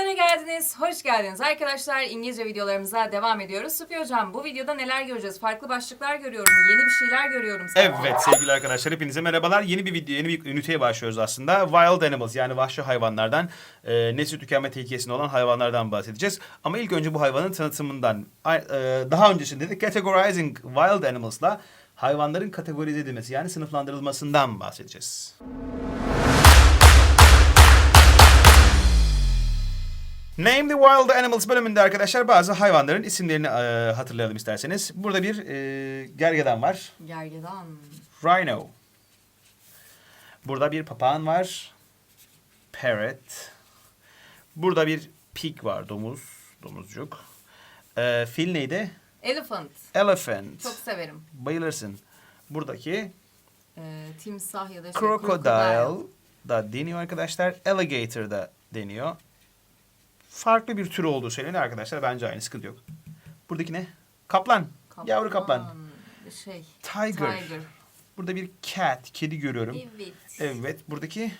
Videolara geldiniz, hoş geldiniz arkadaşlar. İngilizce videolarımıza devam ediyoruz. Supi Hocam bu videoda neler göreceğiz? Farklı başlıklar görüyorum, yeni bir şeyler görüyorum. sana. Evet sevgili arkadaşlar hepinize merhabalar. Yeni bir video, yeni bir üniteye başlıyoruz aslında. Wild Animals yani vahşi hayvanlardan, e, nesli tükenme tehlikesinde olan hayvanlardan bahsedeceğiz. Ama ilk önce bu hayvanın tanıtımından, e, daha öncesinde de Categorizing Wild Animals'la hayvanların kategorize edilmesi yani sınıflandırılmasından bahsedeceğiz. Name the Wild Animals bölümünde arkadaşlar bazı hayvanların isimlerini e, hatırlayalım isterseniz. Burada bir e, gergedan var. Gergedan. Rhino. Burada bir papağan var. Parrot. Burada bir pig var, domuz, domuzcuk. Ee, fil neydi? Elephant. Elephant. Çok severim. Bayılırsın. Buradaki Ee, timsah ya da şey, crocodile da deniyor arkadaşlar. Alligator da deniyor. Farklı bir tür olduğu söyleniyor arkadaşlar. Bence aynı sıkıntı yok. Buradaki ne? Kaplan. Yavru kaplan. Şey. Tiger. Tiger. Burada bir cat, kedi görüyorum. Evet. Evet, buradaki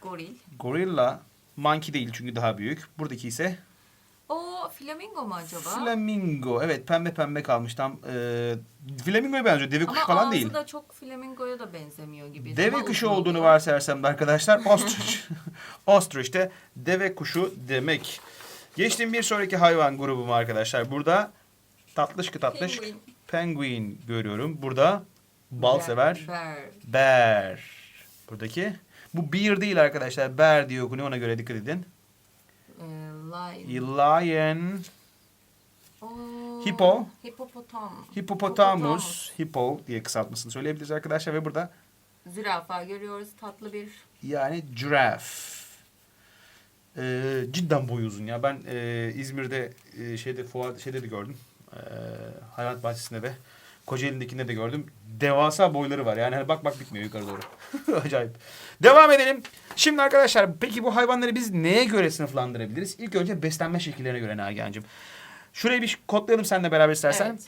Goril. Gorilla monkey değil çünkü daha büyük. Buradaki ise flamingo mu acaba? flamingo. Evet pembe pembe kalmış tam. E, flamingoya benziyor. Deve kuşu Ama falan değil. da çok flamingoya da benzemiyor gibi. Deve kuşu olduğunu oluyor. varsayarsam da arkadaşlar ostrich. ostrich de deve kuşu demek. Geçtiğim bir sonraki hayvan grubum arkadaşlar. Burada tatlış ki tatlış Penguin. penguin görüyorum. Burada bal sever Bear. bear. Buradaki bu bear değil arkadaşlar. Bear diye okunuyor ona göre dikkat edin. Ee, lion. Lion, Oo, Hippo. Hipopotam. Hippopotamus, hippo diye kısaltmasını söyleyebiliriz arkadaşlar ve burada Zürafa görüyoruz. Tatlı bir yani giraffe. Ee, cidden boyu uzun ya. Ben e, İzmir'de e, şeyde fuar şeyde de gördüm. E, hayvanat bahçesinde ve Kocaeli'ndekinde de gördüm. Devasa boyları var. Yani hani bak bak bitmiyor yukarı doğru. Acayip. Devam edelim. Şimdi arkadaşlar peki bu hayvanları biz neye göre sınıflandırabiliriz? İlk önce beslenme şekillerine göre Nagihan'cığım. Şurayı bir kodlayalım seninle beraber istersen. Evet.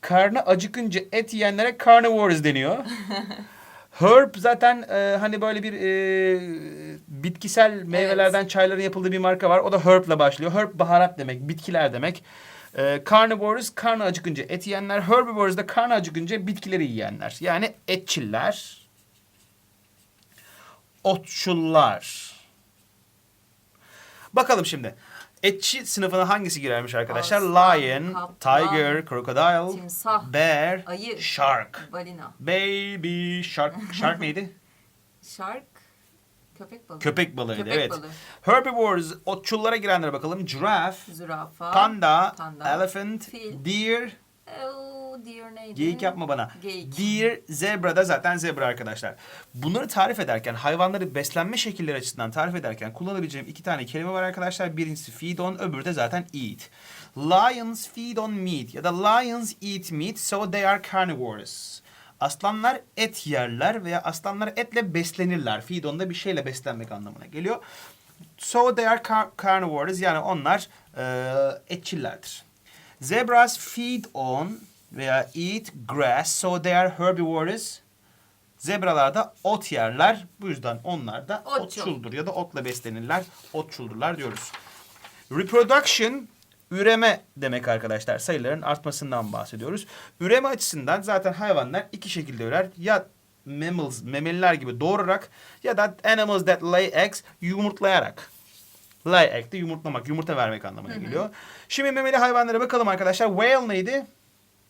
Karnı acıkınca et yiyenlere carnivores deniyor. Herb zaten e, hani böyle bir e, bitkisel meyvelerden çayların yapıldığı bir marka var. O da herb'la başlıyor. Herb baharat demek, bitkiler demek. E, carnivores karnı acıkınca et yiyenler. Herbivores de karnı acıkınca bitkileri yiyenler. Yani etçiller, otçullar. Bakalım şimdi. Etçi sınıfına hangisi girermiş arkadaşlar? Aslan, Lion, kaplan, tiger, crocodile, timsah, bear, ayı, shark. balina, Baby shark. Shark neydi? shark, köpek balığı, Köpek balığıydı Köpek evet. balığı. Herbivores otçullara girenlere bakalım. Giraffe, zürafa, panda, panda, elephant, fil. deer. Oh, deer neydi? Geyik yapma bana. Geyik. Deer, zebra da zaten zebra arkadaşlar. Bunları tarif ederken, hayvanları beslenme şekilleri açısından tarif ederken kullanabileceğim iki tane kelime var arkadaşlar. Birincisi feed on, öbürü de zaten eat. Lions feed on meat ya da lions eat meat so they are carnivores. Aslanlar et yerler veya aslanlar etle beslenirler. Feed on da bir şeyle beslenmek anlamına geliyor. So they are car- carnivores yani onlar e, etçillerdir. Zebras feed on veya eat grass so they are herbivores. Zebralar da ot yerler. Bu yüzden onlar da Otçul. otçuldur ya da otla beslenirler. Otçuldurlar diyoruz. Reproduction üreme demek arkadaşlar. Sayıların artmasından bahsediyoruz. Üreme açısından zaten hayvanlar iki şekilde ürer. Ya mammals, memeliler gibi doğurarak ya da animals that lay eggs yumurtlayarak. Lay egg de yumurtlamak, yumurta vermek anlamına geliyor. Şimdi memeli hayvanlara bakalım arkadaşlar. Whale neydi?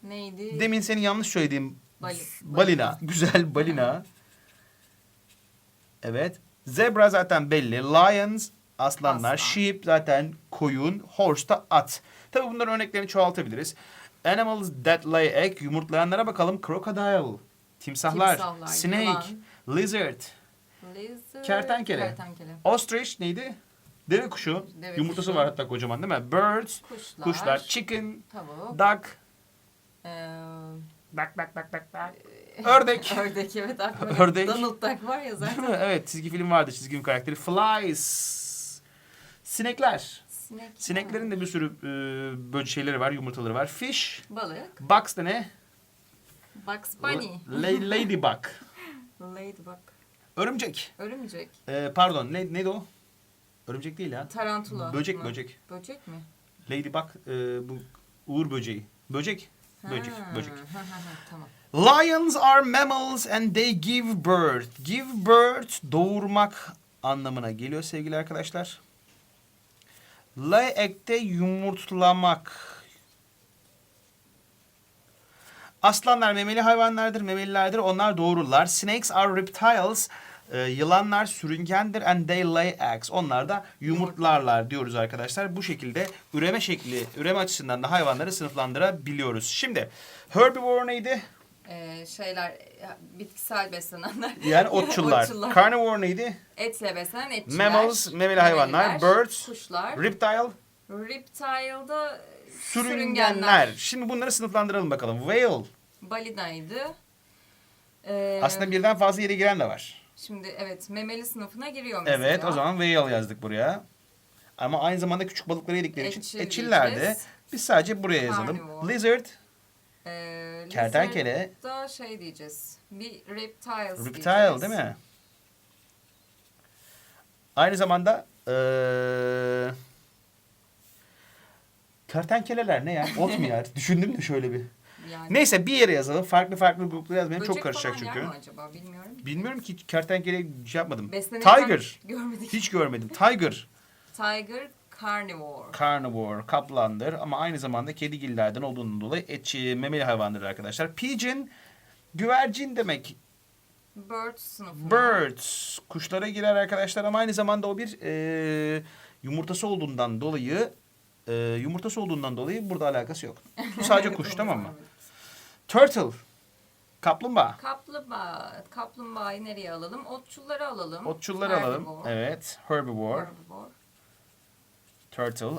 Neydi? Demin senin yanlış söylediğim Bali- balina. Güzel balina. Evet. Zebra zaten belli. Lions aslanlar. Aslan. Sheep zaten koyun. Horse da at. Tabii bunların örneklerini çoğaltabiliriz. Animals that lay egg. Yumurtlayanlara bakalım. Crocodile. Timsahlar. Timsahlar, Snake. yılan. Lizard. Lizard, Kertenkele. Kertenkele. Ostrich neydi? Deve kuşu. Deve Yumurtası kuşu. var hatta kocaman değil mi? Birds. Kuşlar. Kuşlar. Chicken. Tavuk. Duck. Ee, Bak bak bak bak bak. Ördek. ördek evet aklıma. Ördek. Donald Duck var ya Değil zaten. mi? Evet çizgi film vardı çizgi film karakteri. Flies. Sinekler. Sinek. Sineklerin de bir sürü e, böyle şeyleri var, yumurtaları var. Fish. Balık. Bugs da ne? Bugs Bunny. La- ladybug. Ladybug. Örümcek. Örümcek. E, pardon ne, neydi o? Örümcek değil ya. Tarantula. Böcek, mı? böcek. Böcek mi? Ladybug e, bu uğur böceği. Böcek. Böcek. Ha, Böcek. tamam. Lions are mammals and they give birth. Give birth doğurmak anlamına geliyor sevgili arkadaşlar. Lay egg'te yumurtlamak. Aslanlar memeli hayvanlardır, memelilerdir. Onlar doğururlar. Snakes are reptiles. Ee, yılanlar sürüngendir and they lay eggs. Onlar da yumurtlarlar diyoruz arkadaşlar. Bu şekilde üreme şekli, üreme açısından da hayvanları sınıflandırabiliyoruz. Şimdi herbivore neydi? Ee, şeyler bitkisel beslenenler. Yani otçullar. Otçullar. Carnivore neydi? Etle beslenen etçiler. Mammals, memeli hayvanlar. memeliler, Birds, Kuşlar. Reptile, Reptile'da sürüngenler. Şimdi bunları sınıflandıralım bakalım. Whale. Balinaydı. Ee, Aslında birden fazla yere giren de var. Şimdi evet memeli sınıfına giriyor mesela. Evet o zaman whale yazdık buraya. Ama aynı zamanda küçük balıkları yedikleri için Etçil etçillerdi. Biz sadece buraya yazalım. Carnivore. Lizard, Ee, Kertenkele. lizard'da şey diyeceğiz. Bir reptiles reptile diyeceğiz. değil mi? Aynı zamanda eee kertenkeleler ne ya? Ot mu yer? Düşündüm de şöyle bir. Yani Neyse bir yere yazalım. Farklı farklı gruplara yazmayalım. Çok karışacak falan yer çünkü. mi acaba bilmiyorum. Bilmiyorum ki kertenkele şey yapmadım. Beslenirken Tiger. Görmedik. Hiç görmedim. Tiger. Tiger carnivore. Carnivore, kaplandır ama aynı zamanda kedigillerden olduğundan dolayı etçi, memeli hayvandır arkadaşlar. Pigeon, güvercin demek. Bird sınıfı. Birds, kuşlara girer arkadaşlar ama aynı zamanda o bir e, yumurtası olduğundan dolayı e, yumurtası olduğundan dolayı burada alakası yok. Bu sadece kuş tamam mı? Turtle, kaplumbağa. Kaplumbağa. Kaplumbağayı nereye alalım? Otçulları alalım. Otçulları alalım. Evet, herbivore, Herbivore. Turtle.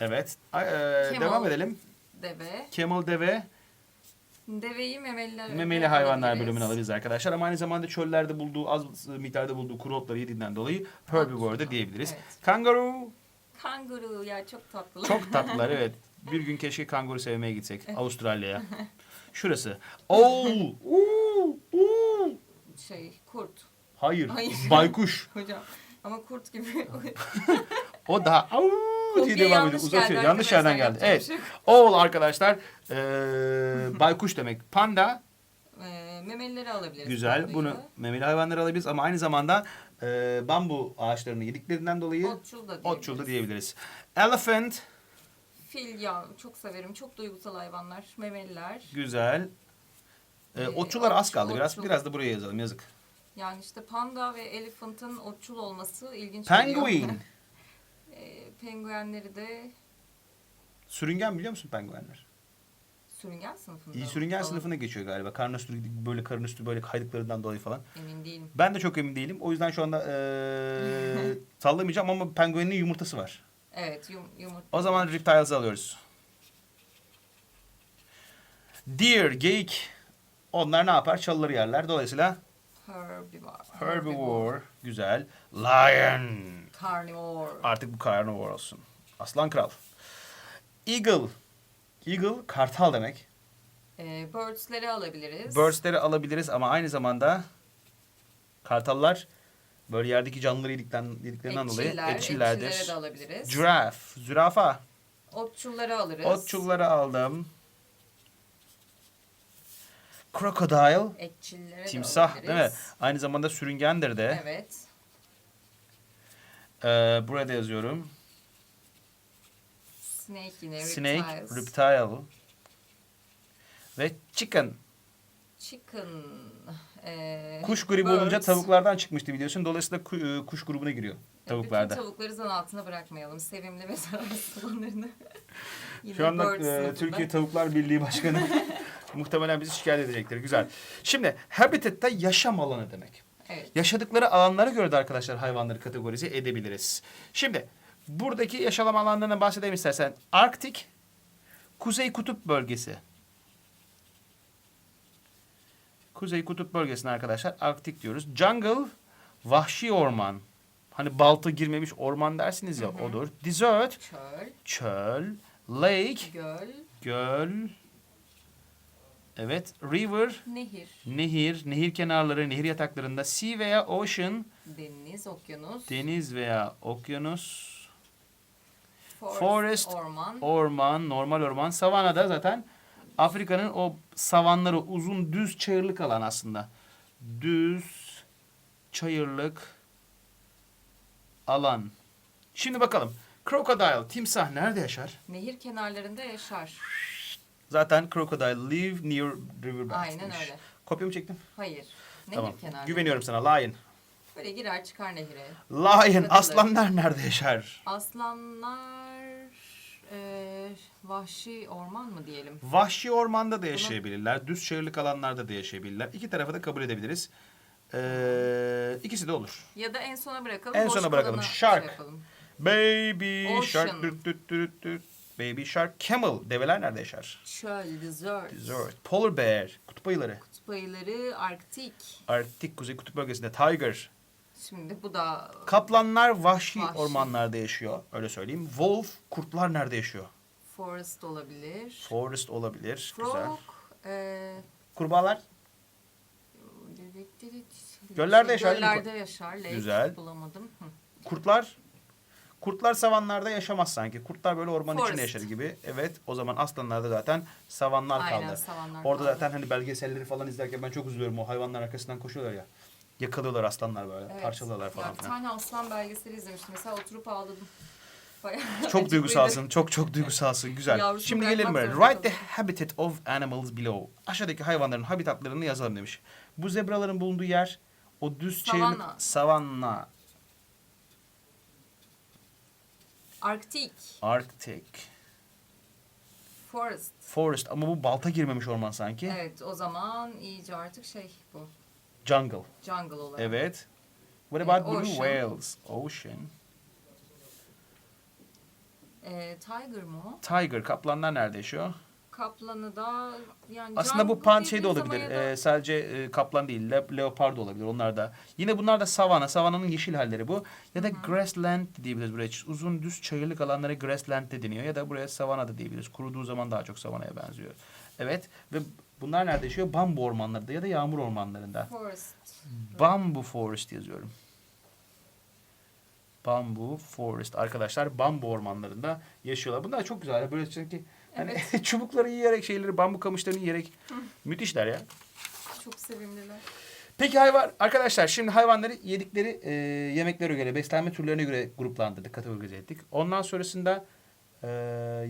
Evet. E, Camel. devam edelim. Deve. Camel deve. Deveyi memeliler. Memeli hayvanlar bölümünü alabiliriz arkadaşlar. Ama aynı zamanda çöllerde bulduğu az miktarda bulduğu kuru otları yediğinden dolayı herbivore da diyebiliriz. Evet. Kangaroo Kanguru ya çok tatlı. çok tatlılar evet. Bir gün keşke kanguru sevmeye gitsek Avustralya'ya. Şurası. Oo! Uuu! Uuu! Şey kurt. Hayır. Hayır. Baykuş. Hocam ama kurt gibi. O da au diye Kopya devam ediyor. yanlış Uzatıyor. geldi Yanlış yerden arkadaşlar, geldi. yapacak Evet. bir şey yok. Oğul arkadaşlar. Ee, baykuş demek. Panda Ee, memelileri alabiliriz. Güzel. Bunu memeli hayvanlar alabiliriz ama aynı zamanda e, bambu ağaçlarını yediklerinden dolayı Otçul da diyebiliriz. otçul da diyebiliriz. Elephant Fil ya çok severim. Çok duygusal hayvanlar. Memeliler. güzel. E, Ee, otçular az otçul, kaldı. Biraz otçul. biraz da buraya yazalım. Yazık. Yani işte panda ve elephant'ın otçul olması ilginç geliyor. Penguin. Ee, penguenleri de Sürüngen biliyor musun penguenler? sürüngen sınıfında. İyi sürüngen Falan. sınıfına geçiyor galiba. Karın üstü böyle karın üstü böyle kaydıklarından dolayı falan. Emin değilim. Ben de çok emin değilim. O yüzden şu anda e, sallamayacağım ama penguenin yumurtası var. Evet yum, yumurta. O zaman reptiles'ı alıyoruz. Deer, geyik. Onlar ne yapar? Çalıları yerler. Dolayısıyla Herbivore. herbivore. Güzel. Lion. Carnivore. Artık bu carnivore olsun. Aslan kral. Eagle. Eagle kartal demek. Ee, birds'leri alabiliriz. Birds'leri alabiliriz ama aynı zamanda kartallar böyle yerdeki canlıları yedikten, yediklerinden dolayı Etçiller, etçillerdir. etçilleri de alabiliriz. Giraffe, zürafa. Otçulları alırız. Otçulları aldım. Crocodile, Etçilleri timsah de değil mi? alabiliriz. Aynı zamanda sürüngendir de. Evet. Ee, buraya da yazıyorum. Snake yine. Snake, reptiles. reptile ve chicken. Chicken. ee, Kuş gribi birds. olunca tavuklardan çıkmıştı biliyorsun. Dolayısıyla ku- e, kuş grubuna giriyor tavuklarda. Bütün tavukları zan altına bırakmayalım. Sevimli ve zararsız olanlarını. Yine Şu anda birds e, sınıfında. Türkiye Tavuklar Birliği Başkanı muhtemelen bizi şikayet edecektir. Güzel. Şimdi habitat'ta yaşam alanı demek. Evet. Yaşadıkları alanlara göre de arkadaşlar hayvanları kategorize edebiliriz. Şimdi buradaki yaşam alanlarına bahsedeyim istersen. Arktik, Kuzey Kutup Bölgesi. Kuzey Kutup Bölgesi'ne arkadaşlar Arktik diyoruz. Jungle, vahşi orman. Hani balta girmemiş orman dersiniz ya odur. Desert, Çöl, çöl. Lake, göl, göl. Evet, river, nehir. Nehir, nehir kenarları, nehir yataklarında sea veya ocean Deniz, okyanus. Deniz veya okyanus. forest, forest, orman. Orman, normal orman. Savana da zaten Afrika'nın o savanları uzun düz çayırlık alan aslında. Düz çayırlık alan. Şimdi bakalım. Crocodile, timsah nerede yaşar? Nehir kenarlarında yaşar. Zaten crocodile live near river banks Aynen demiş. öyle. Kopya mı çektim? Hayır. Nehir tamam. kenarları. Güveniyorum sana. Lion. Böyle girer çıkar nehire. Lion, Katılır. aslanlar nerede yaşar? Aslanlar e, vahşi orman mı diyelim? Vahşi ormanda da yaşayabilirler. Düz çayırlık alanlarda da yaşayabilirler. İki tarafı da kabul edebiliriz. Ee, ikisi de olur. Ya da en sona bırakalım. En boş sona bırakalım. kalana Shark. Şey yapalım. Baby Ocean. shark. Düt düt düt düt. Baby shark. Camel. Develer nerede yaşar? Çöl, desert. Desert. Polar bear. Kutup ayıları. Kutup ayıları, Arktik. Arktik kuzey kutup bölgesinde. Tiger. Şimdi bu da Kaplanlar vahşi, Vahşi. ormanlarda yaşıyor. Öyle söyleyeyim. Wolf. Kurtlar nerede yaşıyor? forest olabilir. Forest olabilir. Güzel. Frog, e, Kurbağalar. Göllerde yaşar? Göllerde yaşar. Lake Güzel. bulamadım. Hı. Kurtlar. Kurtlar savanlarda yaşamaz sanki. Kurtlar böyle orman içinde Forest. yaşar gibi. Evet. O zaman aslanlarda zaten savanlar Aynen, kaldı. savanlar Orada kaldı. zaten hani belgeselleri falan izlerken ben çok üzülüyorum. O hayvanlar arkasından koşuyorlar ya. Yakalıyorlar aslanlar böyle. Evet. Parçalıyorlar Ya falan bir filan. tane aslan belgeseli izlemiştim. Mesela oturup ağladım. Bayağı Çok duygusalsın. Çok çok duygusalsın. Güzel. Yavrusunu Şimdi gelelim zorunda Write the habitat of animals below. Aşağıdaki hayvanların habitatlarını yazalım demiş. Bu zebraların bulunduğu yer o düz çayırlık Savanna. Arktik, Arctic, forest. forest ama bu balta girmemiş orman sanki. Evet o zaman iyice artık şey bu. Jungle. Jungle olarak. Evet. What Ee, about blue ocean. whales? Ocean. Ee, tiger mı o? Tiger. Kaplanlar nerede yaşıyor? Kaplanı da yani Aslında bu pan şey de olabilir. da- Ee, sadece e, kaplan değil. Le, leopar da olabilir. Onlar da. Yine bunlar da savana. Savananın yeşil halleri bu. Ya da grassland de diyebiliriz buraya. Uzun düz çayırlık alanlara grassland de deniyor. Ya da buraya savana da diyebiliriz. Kuruduğu zaman daha çok savanaya benziyor. Evet. Ve bunlar nerede yaşıyor? Bambu ormanlarında ya da yağmur ormanlarında. Forest. Bamboo forest yazıyorum. Bamboo forest. Arkadaşlar bambu ormanlarında yaşıyorlar. Bunlar çok güzel. Böyle çünkü hani çubukları yiyerek şeyleri bambu kamışlarını yiyerek müthişler ya. Çok sevimliler. Peki hayvan arkadaşlar şimdi hayvanları yedikleri e, yemeklere göre beslenme türlerine göre gruplandırdık, kategorize ettik. Ondan sonrasında e,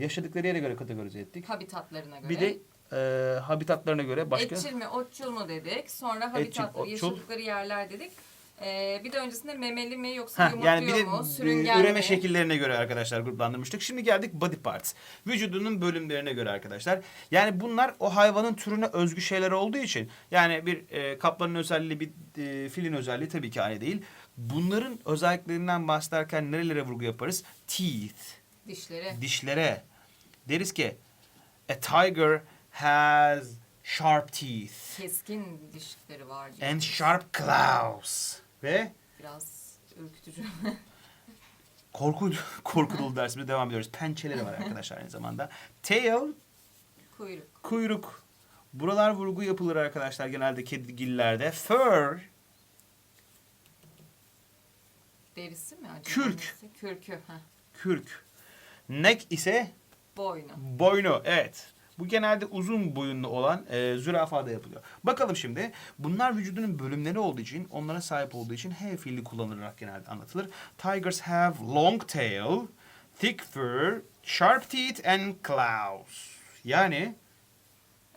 yaşadıkları yere göre kategorize ettik. Habitatlarına göre. Bir de e, habitatlarına göre başka Etçil mi, otçul mu dedik. Sonra Etçil, habitatları, otçul. yaşadıkları yerler dedik. Ee, bir de öncesinde memeli mi yoksa Heh, yumurtluyor yani bir de mu, e, sürüngen üreme mi? şekillerine göre arkadaşlar gruplandırmıştık. Şimdi geldik body parts. Vücudunun bölümlerine göre arkadaşlar. Yani bunlar o hayvanın türüne özgü şeyler olduğu için yani bir e, kaplanın özelliği bir e, filin özelliği tabii ki aynı değil. Bunların özelliklerinden bahsederken nerelere vurgu yaparız? Teeth, Dişleri. dişlere. Deriz ki a tiger has sharp teeth Keskin dişleri var. diyor. and sharp claws. Ve Biraz ürkütücü. Korku, korku dolu dersimize devam ediyoruz. Pençeleri var arkadaşlar aynı zamanda. Tail, Kuyruk. kuyruk. Buralar vurgu yapılır arkadaşlar genelde kedigillerde. Fur, Derisi mi acaba? Kürk. Kürkü. Heh. kürk. Neck ise Boynu. boynu. Evet. Bu genelde uzun boyunlu olan e, zürafada yapılıyor. Bakalım şimdi. Bunlar vücudunun bölümleri olduğu için, onlara sahip olduğu için have fiili kullanılarak genelde anlatılır. Tigers have long tail, thick fur, sharp teeth and claws. Yani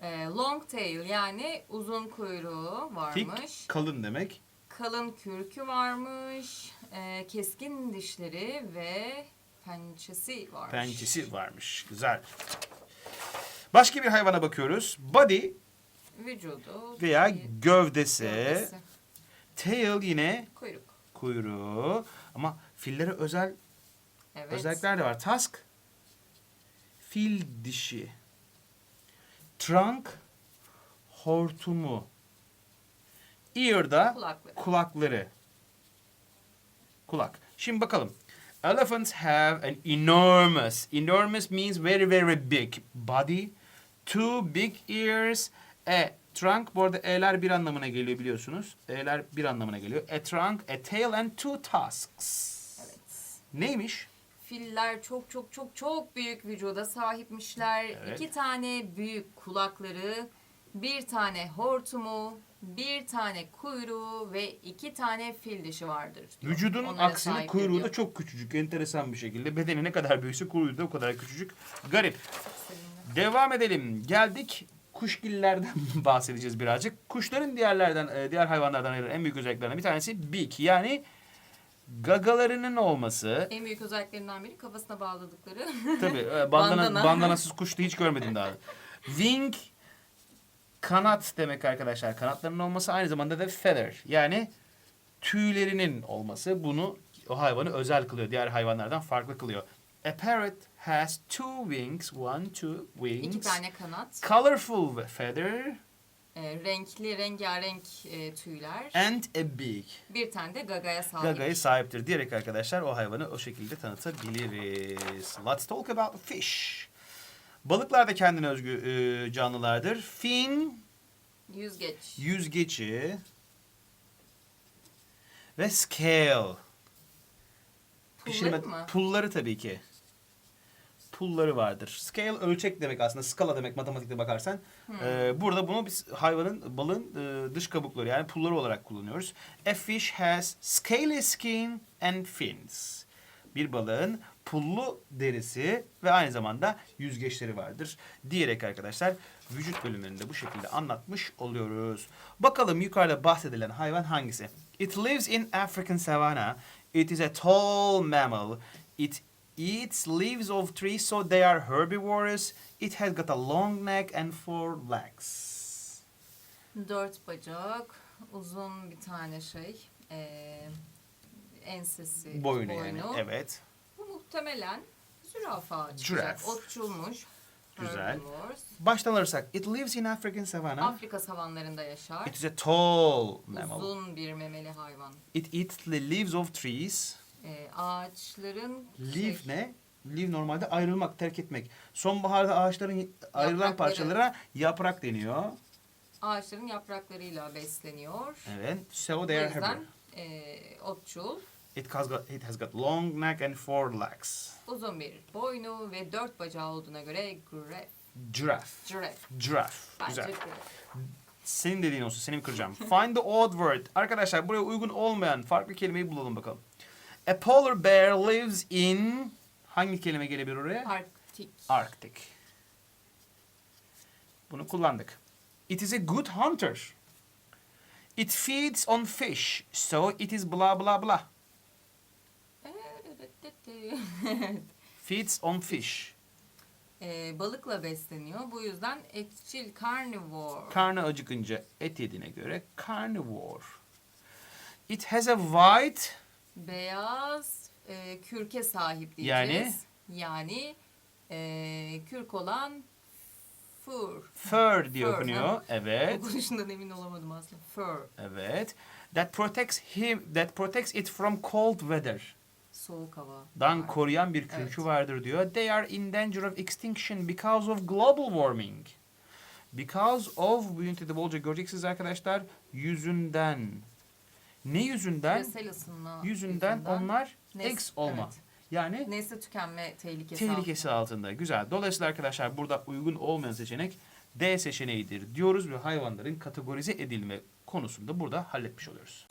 Ee, long tail yani uzun kuyruğu thick varmış. kalın demek. Kalın kürkü varmış. Ee, keskin dişleri ve pençesi varmış. Pençesi varmış. Güzel. Başka bir hayvana bakıyoruz. Body Vücudu. veya gövdesi. gövdesi. Tail yine Kuyruk. kuyruğu. Ama fillere özel Evet. özellikler de var. Tusk fil dişi. Trunk hortumu. Ear'da Kulakları. kulakları. Kulak. Şimdi bakalım. Elephants have an enormous, enormous means very very big body, two big ears, a Trunk bu arada E'ler bir anlamına geliyor biliyorsunuz. E'ler bir anlamına geliyor. A trunk, a tail and two tusks. Evet. Neymiş? Filler çok çok çok çok büyük vücuda sahipmişler. Evet. İki tane büyük kulakları, bir tane hortumu, bir tane kuyruğu ve iki tane fil dişi vardır. diyor. Vücudun Onlara aksine kuyruğu da çok küçücük. Enteresan bir şekilde. Bedeni ne kadar büyükse kuyruğu da o kadar küçücük. Garip. Devam edelim. Geldik kuşgillerden bahsedeceğiz birazcık. Kuşların diğerlerden, e, diğer hayvanlardan ayıran en büyük özelliklerinden bir tanesi beak. Yani gagalarının olması. En büyük özelliklerinden biri kafasına bağladıkları. Tabii e, bandana, Bandana. bandanasız kuş da hiç görmedim daha. Wing kanat demek arkadaşlar. Kanatlarının olması aynı zamanda da feather. Yani tüylerinin olması bunu o hayvanı özel kılıyor. Diğer hayvanlardan farklı kılıyor. A parrot has two wings, one, two wings. İki tane kanat, Colorful feather e, renkli, rengarenk e, tüyler, and a beak. bir tane de gagaya sahip. Gagayı sahiptir diyerek arkadaşlar o hayvanı o şekilde tanıtabiliriz. Let's talk about fish. Balıklar da kendine özgü e, canlılardır. Fin, Yüzgeç. yüzgeci ve scale. Mı? Pulları tabii ki. Pulları vardır. Scale ölçek demek aslında. Skala demek matematikte bakarsan. Hmm. Ee, burada bunu biz hayvanın, balın e, dış kabukları yani pulları olarak kullanıyoruz. A fish has scaly skin and fins. Bir balığın pullu derisi ve aynı zamanda yüzgeçleri vardır. Diyerek arkadaşlar vücut bölümlerini de bu şekilde anlatmış oluyoruz. Bakalım yukarıda bahsedilen hayvan hangisi? It lives in African savanna. It is a tall mammal. It eats leaves of trees so they are herbivorous. It has got a long neck and four legs. Dört bacak, uzun bir tane şey, e, ensesi, Boynu, yani. Evet. Bu muhtemelen zürafa çıkacak. Züraf. Otçulmuş. Güzel. Herbivores. Baştan alırsak it lives in African savanna. Afrika savanlarında yaşar. It is a tall mammal. Uzun bir memeli hayvan. It eats the leaves of trees. E, ağaçların Leaf şey, ne? Leaf normalde ayrılmak, terk etmek. Sonbaharda ağaçların ayrılan Yaprakları. parçalara yaprak deniyor. ağaçların yapraklarıyla besleniyor. Evet. So they are yüzden herbivore. e, otçul, It has got it has got long neck and four legs. uzun bir boynu ve dört bacağı olduğuna göre gref, Giraffe. giraffe. Giraffe. Bence Güzel. giraffe. Senin dediğin olsun. Seni mi kıracağım? Find the odd word. Arkadaşlar buraya uygun olmayan farklı kelimeyi bulalım bakalım. A polar bear lives in... Hangi kelime gelebilir oraya? Arktik. Arctic. Bunu kullandık. It is a good hunter. It feeds on fish, so it is blah blah blah. Feeds on fish. Ee, balıkla besleniyor. Bu yüzden etçil carnivore. Karnı acıkınca et yediğine göre carnivore. It has a white Beyaz e, kürke sahip Yani? diyeceğiz. Yani e, kürk olan fur. fur diye Fur, okunuyor. ha. Evet. Okunuşundan emin olamadım aslında. Fur. Evet. That protects him that protects it from cold weather. Soğuk hava. Dan koruyan bir kürkü Evet. vardır diyor. They are in danger of extinction because of global warming. Because of bu ünitede bolca göreceksiniz arkadaşlar. Yüzünden. Ne yüzünden? Küresel ısınma Yüzünden onlar Nes- ex olma. evet. Yani Nesli tükenme tehlikesi, tehlikesi altında. Güzel. Dolayısıyla arkadaşlar burada uygun olmayan seçenek D seçeneğidir diyoruz ve hayvanların kategorize edilme konusunda burada halletmiş oluyoruz.